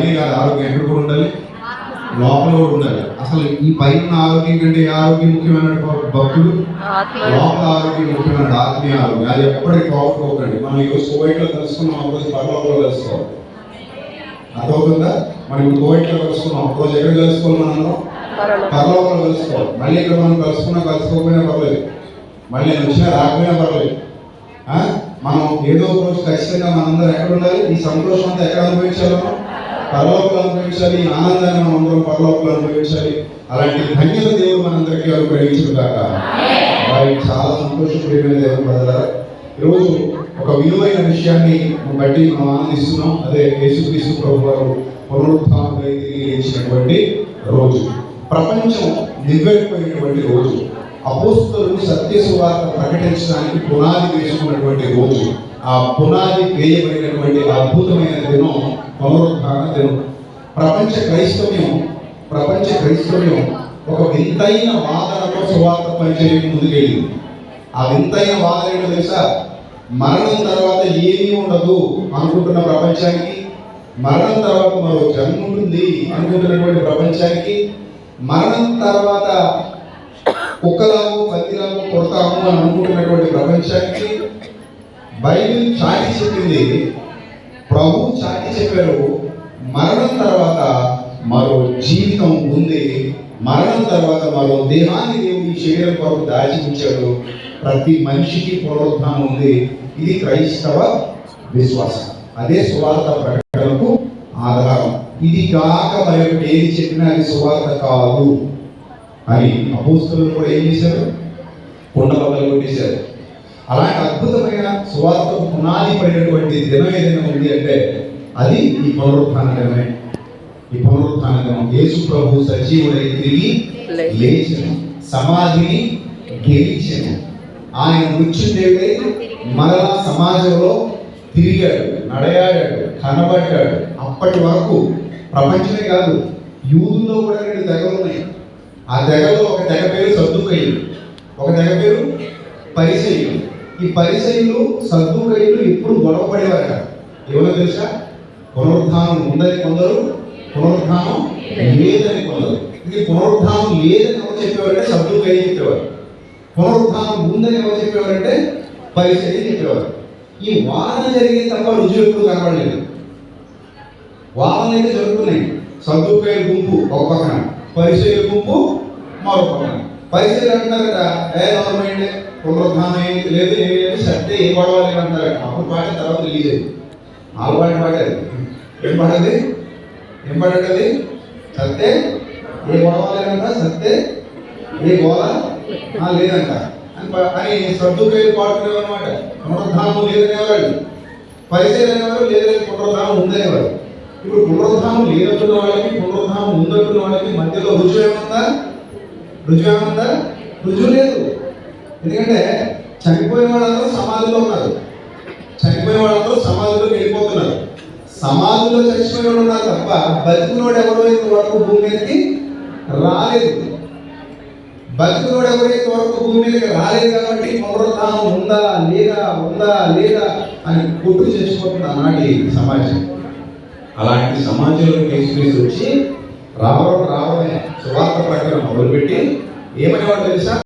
కాదు ఆరోగ్యం ఎక్కడ కూడా ఉండాలి లోపల కూడా ఉండాలి. అసలు ఈ పైన ఆరోగ్యం కంటే ఏ ఆరోగ్యం ముఖ్యమైన భక్తుడు? లోపల ఆరోగ్యం ముఖ్యమైన ఆత్మీయ ఆరోగ్యం. అది ఎప్పటికీ పోగొట్టుకోకండి మనం ఈరోజు కోవిడ్లో కలుసుకున్నాం ఒక రోజు పర్లోకంలో కలుసుకోవాలి అర్థమవుతుందా? మనం ఇప్పుడు కోవిడ్లో కలుసుకున్నాం. ఒక రోజు ఎక్కడ కలుసుకోవాలి మనం పర్లోకంలో కలుసుకోవాలి. మళ్ళీ ఇక్కడ మనం కలుసుకున్నా కలుసుకోకపోయినా పర్లేదు మళ్ళీ నేను వచ్చినా రాకపోయినా పర్లేదు? మనం ఏదో ఒక రోజు ఖచ్చితంగా మనందరం ఎక్కడ ఉండాలి? ఈ సంతోషం అంతా ఎక్కడ అనుభవించాలి మనం? పరలోకం అనుభవించాలి ఆనందాన్ని మనం అందరం పరలోకం అనుభవించాలి అలాంటి ధన్యత దేవుడు మనందరికీ అనుగ్రహించదు వారికి చాలా సంతోషప్రియమైన దేవుడు ప్రజలారా ఈరోజు ఒక విలువైన విషయాన్ని బట్టి మనం ఆనందిస్తున్నాం. అదే యేసుక్రీస్తు ప్రభు వారు పునరుత్థానం లేచినటువంటి రోజు. ప్రపంచం నివ్వెరపోయినటువంటి రోజు. అపోస్తులు సత్య సువార్త ప్రకటించడానికి పునాది వేసుకున్నటువంటి రోజు. ఆ పునాది వేయబడినటువంటి అద్భుతమైన దినం పునరుద్ధాన దినం. ప్రపంచ క్రైస్తవ్యం ప్రపంచ క్రైస్తవ్యం ఒక వింతైన వాదనతో సువార్త పరిచయం ముందుకెళ్ళింది. ఆ వింతైన వాదన ఏంటో తెలుసా? మరణం తర్వాత ఏమీ ఉండదు అనుకుంటున్న ప్రపంచానికి. మరణం తర్వాత మరో జన్మ ఉంటుంది అనుకుంటున్నటువంటి ప్రపంచానికి. మరణం తర్వాత కుక్కలాము పందిలాము కొడతాము అని అనుకుంటున్నటువంటి ప్రపంచానికి బైబిల్ చాటి చెప్పింది. ప్రభు చాటి చెప్పారు మరణం తర్వాత మరో జీవితం ఉంది. మరణం తర్వాత మరో దేహాన్ని దేవుడు శరీరం కొరకు దాచి ఉంచాడు ప్రతి మనిషికి పునరుద్ధానం ఉంది. ఇది క్రైస్తవ విశ్వాసం. అదే సువార్త ప్రకటనకు ఆధారం. ఇది కాక మరొకటి ఏది చెప్పినా అది సువార్త కాదు. అని అపోస్తులు కూడా ఏం చేశారు? కొండ బద్దలు కొట్టేశారు. అలాంటి అద్భుతమైన సువార్త పునాది పడినటువంటి దినం ఏదైనా ఉంది అంటే అది ఈ పునరుత్థాన దినమే. ఈ పునరుత్థాన దినం. యేసు ప్రభు సజీవుడై తిరిగి లేచిన సమాధిని గెలిచిన. ఆయన మృత్యుంజయుడై మరలా సమాజంలో తిరిగాడు నడయాడాడు కనబడ్డాడు. అప్పటి వరకు ప్రపంచమే కాదు యూదుల్లో కూడా రెండు దగ్గర ఉన్నాయి. ఆ తెగలో ఒక తెగ పేరు సద్దుకయ్యులు ఒక తెగ పేరు పరిసయులు ఈ పరిసయులు సద్దుకయ్యులు ఎప్పుడు గొడవ పడేవారట. ఎవరో తెలుసా? పునరుద్ధానం ఉందని కొందరు పునరుద్ధానం లేదని కొందరు. ఇది పునరుద్ధానం లేదని ఎవరు చెప్పేవారంటే సద్దుకయ్య చెప్పేవారు. పునరుద్ధానం ఉందని ఎవరు చెప్పేవారంటే పరిసయ్య చెప్పేవారు. ఈ వాదన జరిగిన తప్ప రుజువు ఎప్పుడు కనబడలేదు. వాదనలు అయితే జరుగుతున్నాయి. సర్దుకాయ గుంపు ఒక పక్కన పరిచయ గుంపు మరో పక్కన పరిచయం అంటారట ఏ గవర్నమెంట్? పునరుద్ధానం ఏంటి? లేదు ఏమి లేదు సత్తే ఏం పడవాలి అంటారట అప్పుడు పాట తర్వాత రిలీజ్ అయింది ఆరు పాట పాడేది ఏం పాడది ఏం పాడది సత్తే ఏ గొడవాలి సత్తే ఏ గోళ లేదంట. అని పా- అని సర్దుకాయలు పాడుకునేవారు అనమాట పునరుద్ధానం లేదనేవాళ్ళు. పరిచయం అనేవారు లేదని పునరుద్ధానం ఉందనేవారు. ఇప్పుడు పునరుద్ధానం లేనట్టున్న వాళ్ళకి పునరుద్ధానం ఉందంటున్న వాళ్ళకి మధ్యలో రుచి ఏముందా రుజువు ఏముందా రుజువు లేదు. ఎందుకంటే చనిపోయిన వాళ్ళందరూ సమాధిలో ఉన్నారు. చనిపోయిన వాళ్ళందరూ సమాధిలో వెళ్ళిపోతున్నారు. సమాధిలో చచ్చిపోయిన వాడు ఉన్నారు తప్ప బతికినోడు ఎవరో ఇంతవరకు భూమి మీదకి రాలేదు. బతికినోడు ఎవరో ఇంతవరకు భూమి మీదకి రాలేదు కాబట్టి పునరుద్ధానం ఉందా లేదా ఉందా లేదా అని కొట్టు చేసుకుంటున్న అలాంటి సమాజం. అలాంటి సమాజంలో కేసు వచ్చి రావడం రావడమే సువార్త ప్రకటన మొదలుపెట్టి ఏమనేవాడు తెలుసా?